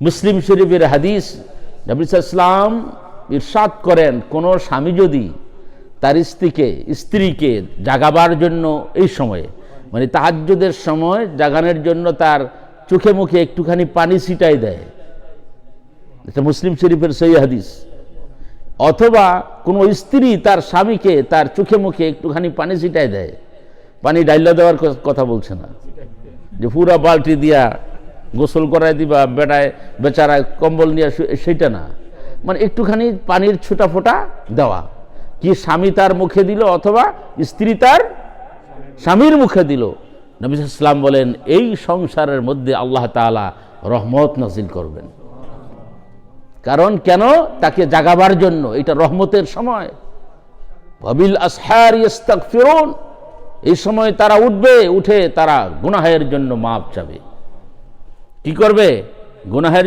মুসলিম শরীফের হাদিস নবিসাম ইরশাদ করেন, কোনো স্বামী যদি তার স্ত্রীকে স্ত্রীকে জাগাবার জন্য এই সময়ে মানে তাহাজ্যদের সময় জাগানোর জন্য তার চোখে মুখে একটুখানি পানি ছিটাই দেয়। এটা মুসলিম শরীফের সেই হাদিস। অথবা কোনো স্ত্রী তার স্বামীকে তার চোখে মুখে একটুখানি পানি ছিটাই দেয়। পানি ডাইলা দেওয়ার কথা বলছে না। যে পুরা বালতি দিয়া গোসল করাই দিবা, বেড়ায়, বেচারায় কম্বল নিয়ে সেটা না। মানে একটুখানি পানির ছোটা ফোটা দেওয়া। কি স্বামী তার মুখে দিল অথবা স্ত্রী তার স্বামীর মুখে দিল? নবী ইসলাম বলেন, এই সংসারের মধ্যে আল্লাহ তাআলা রহমত নাজিল করবেন। কারণ কেন? তাকে জাগাবার জন্য। এটা রহমতের সময়। ভাবিল আসহার ইস্তাগফিরুন। এই সময় তারা উঠবে, উঠে তারা গুনাহের জন্য মাপ চাবে। কি করবে? গুনাহের